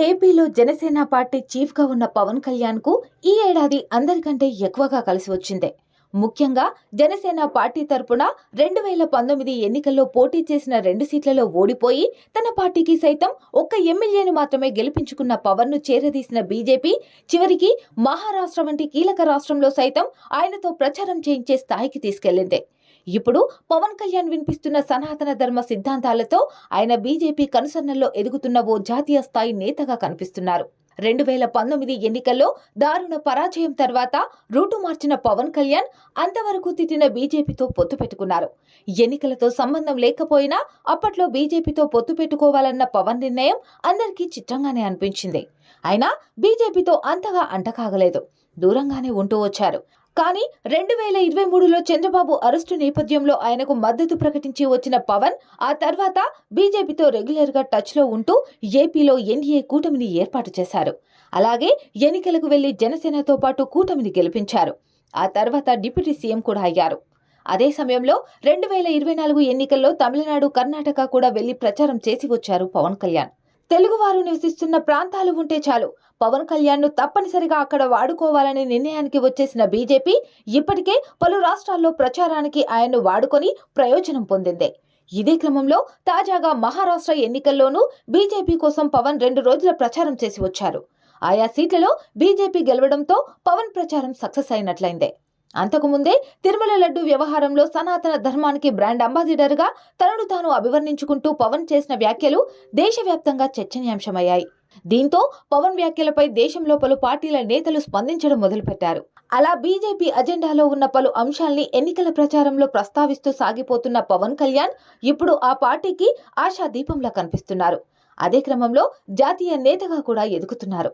ఏపీలో జనసేన పార్టీ చీఫ్గా ఉన్న పవన్ కళ్యాణ్కు ఈ ఏడాది అందరికంటే ఎక్కువగా కలిసి వచ్చిందే. ముఖ్యంగా జనసేన పార్టీ తరపున రెండు వేల పంతొమ్మిది ఎన్నికల్లో పోటీ చేసిన రెండు సీట్లలో ఓడిపోయి తన పార్టీకి సైతం ఒక్క ఎమ్మెల్యేను మాత్రమే గెలిపించుకున్న పవన్ను చేరదీసిన బీజేపీ చివరికి మహారాష్ట్ర వంటి కీలక రాష్ట్రంలో సైతం ఆయనతో ప్రచారం చేయించే స్థాయికి తీసుకెళ్ళింది ఇప్పుడు పవన్ కళ్యాణ్ వినిపిస్తున్న సనాతన ధర్మ సిద్ధాంతాలతో ఆయన బీజేపీ కనుసన్నల్లో ఎదుగుతున్న ఓ జాతీయ స్థాయి నేతగా కనిపిస్తున్నారు. రెండు వేల పంతొమ్మిది ఎన్నికల్లో దారుణ పరాజయం తర్వాత రూటు మార్చిన పవన్ కళ్యాణ్ అంతవరకు తిట్టిన బీజేపీతో పొత్తు పెట్టుకున్నారు. ఎన్నికలతో సంబంధం లేకపోయినా అప్పట్లో బీజేపీతో పొత్తు పెట్టుకోవాలన్న పవన్ నిర్ణయం అందరికీ చిత్రంగానే అనిపించింది. అయినా బీజేపీతో అంతగా అంటకాగలేదు. దూరంగానే ఉంటూ వచ్చారు. కానీ రెండు వేల ఇరవై మూడులో చంద్రబాబు అరెస్టు నేపథ్యంలో ఆయనకు మద్దతు ప్రకటించి వచ్చిన పవన్ ఆ తర్వాత బీజేపీతో రెగ్యులర్గా టచ్లో ఉంటూ ఏపీలో ఎన్డీఏ కూటమిని ఏర్పాటు చేశారు. అలాగే ఎన్నికలకు వెళ్ళి జనసేనతో పాటు కూటమిని గెలిపించారు. ఆ తర్వాత డిప్యూటీ సీఎం కూడా అయ్యారు. అదే సమయంలో రెండు వేల ఇరవై నాలుగు ఎన్నికల్లో తమిళనాడు కర్ణాటక కూడా వెళ్ళి ప్రచారం చేసి వచ్చారు పవన్ కళ్యాణ్. తెలుగువారు నివసిస్తున్న ప్రాంతాలు ఉంటే చాలు. పవన్ కళ్యాణ్ను తప్పనిసరిగా అక్కడ వాడుకోవాలనే నిర్ణయానికి వచ్చేసిన బీజేపీ ఇప్పటికే పలు రాష్ట్రాల్లో ప్రచారానికి ఆయన్ను వాడుకొని ప్రయోజనం పొందింది. ఇదే క్రమంలో తాజాగా మహారాష్ట్ర ఎన్నికల్లోనూ బీజేపీ కోసం పవన్ రెండు రోజుల ప్రచారం చేసి వచ్చారు. ఆయా సీట్లలో బీజేపీ గెలవడంతో పవన్ ప్రచారం సక్సెస్ అయినట్లయిందే. అంతకుముందే తిరుమల లడ్డు వ్యవహారంలో సనాతన ధర్మానికి బ్రాండ్ అంబాసిడర్గా తనను తాను అభివర్ణించుకుంటూ పవన్ చేసిన వ్యాఖ్యలు దేశవ్యాప్తంగా చర్చనీయాంశమయ్యాయి. దీంతో పవన్ వ్యాఖ్యలపై దేశంలో పలు పార్టీల నేతలు స్పందించడం మొదలుపెట్టారు. అలా బీజేపీ అజెండాలో ఉన్న పలు అంశాల్ని ఎన్నికల ప్రచారంలో ప్రస్తావిస్తూ సాగిపోతున్న పవన్ కళ్యాణ్ ఇప్పుడు ఆ పార్టీకి ఆశాదీపంలా కనిపిస్తున్నారు. అదే క్రమంలో జాతీయ నేతగా కూడా ఎదుగుతున్నారు.